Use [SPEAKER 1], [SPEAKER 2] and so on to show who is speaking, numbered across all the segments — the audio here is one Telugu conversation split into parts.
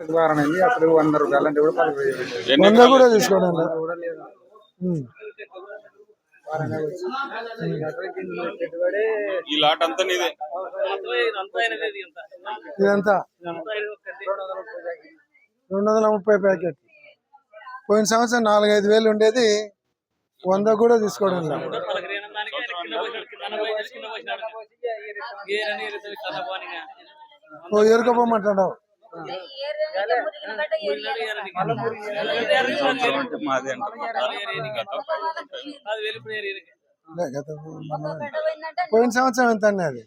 [SPEAKER 1] వారం అయింది అప్పుడు వంద రూపాయలు అంటే కూడా పది
[SPEAKER 2] వంద కూడా
[SPEAKER 3] ఈ లాట్ అంతా నీదే.
[SPEAKER 2] ఇదంతా? రెండు వందల ముప్పై ప్యాకెట్. పోయిన సంవత్సరం నాలుగైదు వేలు ఉండేది. వంద కూడా తీసుకోవడం లేదు ఓ ఎరుకపోమంటున్నావు
[SPEAKER 3] మాదే
[SPEAKER 2] పోయిన సంవత్సరం ఎంత అండి అది.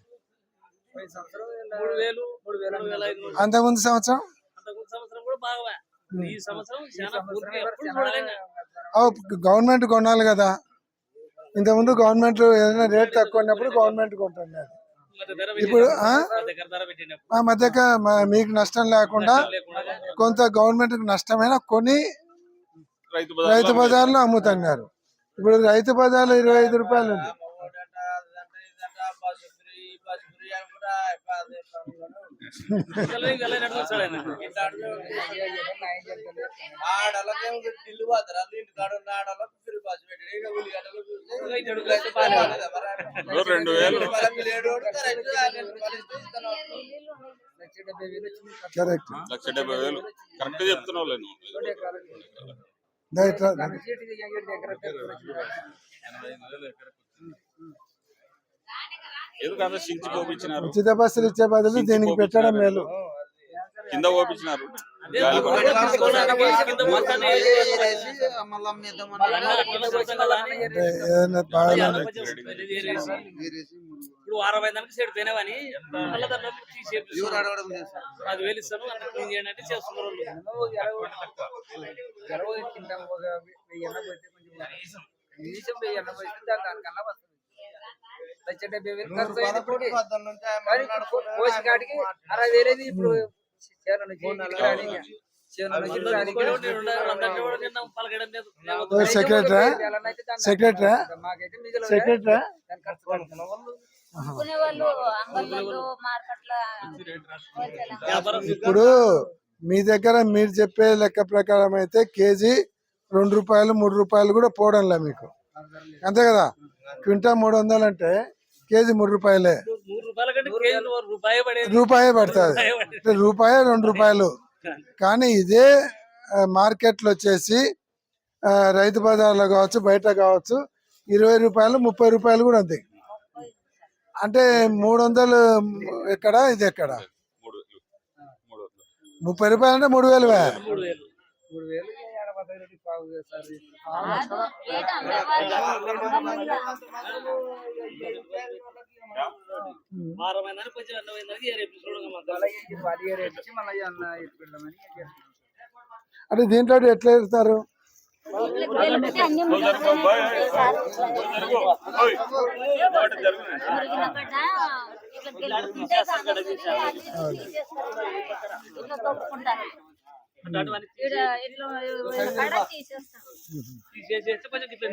[SPEAKER 2] అంతకుముందు సంవత్సరం? గవర్నమెంట్ కొనాలి కదా. ఇంతకుముందు గవర్నమెంట్ ఏదైనా రేట్ తక్కువ ఉన్నప్పుడు గవర్నమెంట్ కొంటుంది అది. ఇప్పుడు మధ్యక మ- మీకు నష్టం లేకుండా కొంత గవర్నమెంట్ నష్టమైన కొని
[SPEAKER 3] రైతు
[SPEAKER 2] రైతు
[SPEAKER 3] బజార్
[SPEAKER 2] బజార్లో అమ్ముతున్నారు. ఇప్పుడు రైతు బజార్లో ఇరవై ఐదు రూపాయలు ఉంది.
[SPEAKER 3] రెండు వేలు.
[SPEAKER 1] లక్ష డెబ్బై వేలు.
[SPEAKER 2] కరెక్ట్
[SPEAKER 3] చెప్తున్నావు నేను
[SPEAKER 2] రైట్
[SPEAKER 1] సీటుకి ఎగిరితే ఎకరాకి వచ్చింది.
[SPEAKER 3] ఎందుకు అంత సించి పోపించినారు
[SPEAKER 2] ఉచిత బస్సులు ఇచ్చే బదులు దీనికి పెట్టడం మేలు.
[SPEAKER 3] కింద పోపించినారు
[SPEAKER 4] అదే. ఇప్పుడు వారం అయిన దానికి సైడ్ తీసేపు పది వేలు ఇస్తాను క్లీన్ చేయండి అంటే చేస్తున్నారు
[SPEAKER 1] కనీసం వెయ్యి దానికన్నా వస్తుంది లక్ష డెబ్బై వేలు ఖర్చు అయింది ఇప్పుడు. కానీ ఇప్పుడు కోసి కాడికి అరవై వేలేది ఇప్పుడు
[SPEAKER 2] సెక్రటరీ? సెక్రటరీ? సెక్రటరీ? ఇప్పుడు మీ దగ్గర మీరు చెప్పే లెక్క ప్రకారం అయితే కేజీ రెండు రూపాయలు మూడు రూపాయలు కూడా పోవడంలే మీకు. అంతే కదా? క్వింటా మూడు వందలు అంటే కేజీ మూడు రూపాయలే.
[SPEAKER 4] రూపాయి
[SPEAKER 2] పడుతుంది. అంటే రూపాయి రెండు రూపాయలు. కానీ ఇదే మార్కెట్లో వచ్చేసి రైతు బజార్లో కావచ్చు బయట కావచ్చు ఇరవై రూపాయలు ముప్పై రూపాయలు కూడా ఉంది అంటే మూడు వందలు ఎక్కడ? ఇది ఎక్కడ? ముప్పై రూపాయలు అంటే మూడు వేలు
[SPEAKER 4] మూడు వేలు వారం అయినా కొంచెం అన్నం అయిందని ఏ రేపు.
[SPEAKER 2] అంటే దీంట్లో ఎట్లా ఇస్తారు
[SPEAKER 5] తీసేస్తాం
[SPEAKER 4] తీసేసేస్తే కొంచెం ఇట్లా